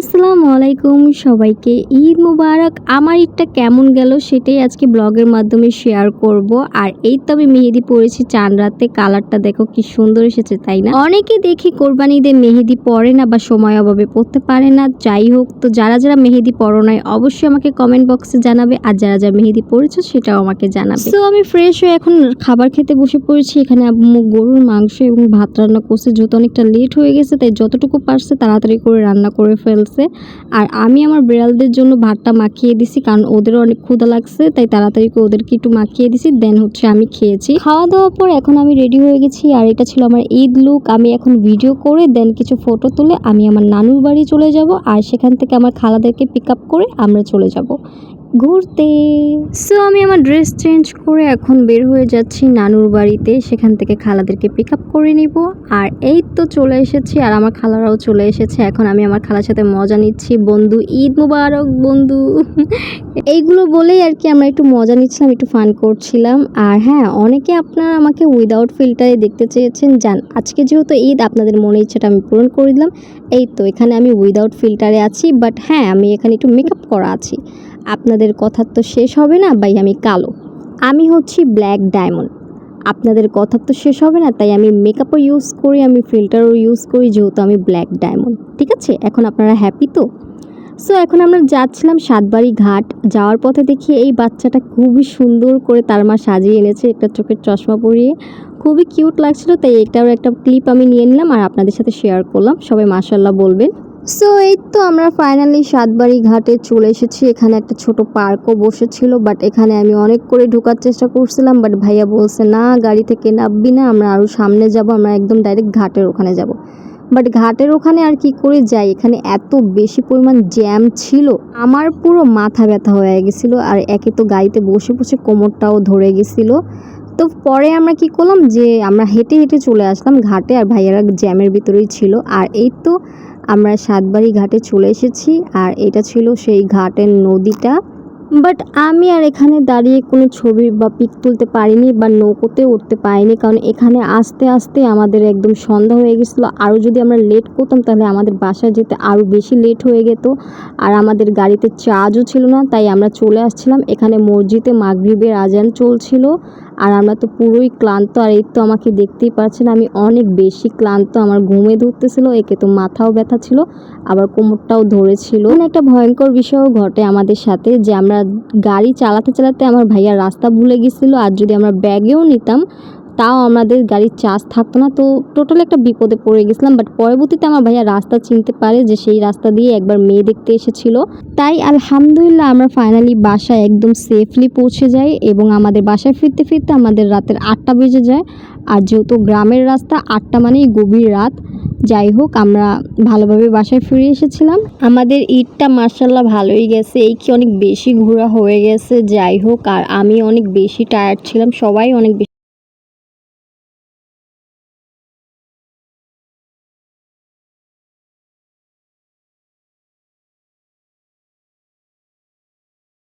আলাইকুম সবাইকে। ঈদ মুবারক। আমার ঈদটা কেমন গেল সেটাই আজকে ব্লগের মাধ্যমে শেয়ার করব। আর এই তো আমি মেহেদি পরেছি চান রাতে। কালারটা দেখো কি সুন্দর এসেছে, তাই না? অনেকে দেখি কোরবানি ঈদে মেহেদি পরে না বা সময় অভাবে পড়তে পারে না। যাই হোক, তো যারা যারা মেহেদি পরো নাই, অবশ্যই আমাকে কমেন্ট বক্সে জানাবে। আর যারা যারা মেহেদি পরেছো, সেটাও আমাকে জানাবে। তো আমি ফ্রেশ হয়ে এখন খাবার খেতে বসে পড়েছি। এখানে গরুর মাংস এবং ভাত রান্না করছে। যেহেতু অনেকটা লেট হয়ে গেছে, তাই যতটুকু পারছে তাড়াতাড়ি করে রান্না করে ফেলছে। আর আমি আমার বিড়ালদের জন্য ভাতটা মাখিয়ে দিছি, কারণ ওদেরও অনেক ক্ষুধা লাগছে, তাই তাড়াতাড়ি করে ওদেরকে একটু মাখিয়ে দিছি, দেন হচ্ছে আমি খেয়েছি। খাওয়া দাওয়ার পর এখন আমি রেডি হয়ে গেছি, আর এটা ছিল আমার ঈদ লুক আমি এখন ভিডিও করে, দেন কিছু ফটো তুলে আমি আমার নানুর বাড়ি চলে যাব, আর সেখান থেকে আমার খালাদেরকে পিক আপ করে আমরা চলে যাব। ঘুরতে। সো আমি আমার ড্রেস চেঞ্জ করে এখন বের হয়ে যাচ্ছি নানুর বাড়িতে। সেখান থেকে খালাদেরকে পিক আপ করে নিব। আর এই তো চলে এসেছি, আর আমার খালারাও চলে এসেছে। এখন আমি আমার খালার সাথে মজা নিচ্ছি। বন্ধু, ঈদ মুবারক, বন্ধু। এইগুলো বলেই আর কি আমরা একটু মজা নিচ্ছিলাম, একটু ফান করছিলাম। আর হ্যাঁ অনেকে আপনারা আমাকে উইদাউট ফিল্টারে দেখতে চেয়েছেন। যান আজকে যেহেতু ঈদ, আপনাদের মনে ইচ্ছাটা আমি পূরণ করে দিলাম। এই তো, এখানে আমি উইদাউট ফিল্টারে আছি। বাট হ্যাঁ আমি এখানে একটু মেকআপ করা আছি। আপনাদের কথা তো শেষ হবে না, ভাই, আমি কালো। আমি হচ্ছি ব্ল্যাক ডায়মন্ড আপনাদের কথা তো শেষ হবে না, তাই আমি মেকআপও ইউজ করি, আমি ফিল্টারও ইউজ করি, যেহেতু আমি ব্ল্যাক ডায়মন্ড ঠিক আছে? এখন আপনারা হ্যাপি তো? সো এখন আমরা যাচ্ছিলাম সাতবাড়ি ঘাট। যাওয়ার পথে দেখি এই বাচ্চাটা খুবই সুন্দর করে তার মা সাজিয়ে এনেছে একটা চোখের চশমা পরিয়ে। খুবই কিউট লাগছিল, তাই এটাও একটা ক্লিপ আমি নিয়ে নিলাম আর আপনাদের সাথে শেয়ার করলাম। সবাই মাসাল্লাহ বলবেন। সো এই তো আমরা ফাইনালি সাতবাড়ি ঘাটে চলে এসেছি। এখানে একটা ছোট পার্কও বসেছিল বাট এখানে আমি অনেক করে ঢোকার চেষ্টা করছিলাম বাট ভাইয়া বলছে, না, গাড়ি থেকে নামবি না, আমরা আরও সামনে যাব, আমরা একদম ডাইরেক্ট ঘাটের ওখানে যাব। বাট ঘাটের ওখানে আর কি করে যাই? এখানে এত বেশি পরিমাণ জ্যাম ছিল, আমার পুরো মাথা ব্যথা হয়ে গেছিল, আর একে তো গাড়িতে বসে বসে কোমরটাও ধরে গেছিল। তো পরে আমরা কি করলাম যে, আমরা হেঁটে হেঁটে চলে আসলাম ঘাটে, আর ভাইয়ারা জ্যামের ভিতরেই ছিল। আর এই তো আমরা সাতবাড়ি ঘাটে চলে এসেছি আর এটা ছিল সেই ঘাটের নদীটা। বাট আমি আর এখানে দাঁড়িয়ে কোনো ছবি বা পিক তুলতে পারিনি বা নৌকোতে উঠতে পারিনি কারণ এখানে আস্তে আস্তে আমাদের একদম সন্ধ্যা হয়ে গেছিল। আরও যদি আমরা লেট করতাম তাহলে আমাদের বাসায় যেতে আরও বেশি লেট হয়ে যেত। আর আমাদের গাড়িতে চার্জও ছিল না, তাই আমরা চলে আসছিলাম। এখানে মসজিদে মাগরিবের আজান চলছিল। আর আমরা তো পুরোই ক্লান্ত, আর এই তো আমাকে দেখতেই পাচ্ছেন, আমি অনেক বেশি ক্লান্ত। আমার ঘুমে ধরতেছিল, একে তো মাথাও ব্যথা ছিল, আবার কোমরটাও ধরেছিল। একটা ভয়ঙ্কর বিষয়ও ঘটে আমাদের সাথে যে আমরা গাড়ি চালাতে চালাতে আমার ভাইয়া রাস্তা ভুলে গেছিল, আর যদি আমরা ব্যাগেও নিতাম তাও আমাদের গাড়ির চার্জ থাকতো না। তো টোটাল একটা বিপদে পড়ে গেছিলাম বাট পরবর্তীতে আমার ভাইয়া রাস্তা চিনতে পারে যে সেই রাস্তা দিয়ে একবার মেয়ে দেখতে এসেছিল। তাই আলহামদুলিল্লাহ আমরা ফাইনালি বাসায় একদম সেফলি পৌঁছে যাই এবং আমাদের বাসায় ফিরতে ফিরতে আমাদের রাতের আটটা বেজে যায়। আর যেহেতু গ্রামের রাস্তা, আটটা মানেই গভীর রাত। যাই হোক, আমরা ভালোভাবে বাসায় ফিরে এসেছিলাম। আমাদের ঈদটা মার্শাল্লাহ ভালোই গেছে, এই কি অনেক বেশি ঘোরা হয়ে গেছে। যাই হোক, আর আমি অনেক বেশি টায়ার্ড ছিলাম, সবাই অনেক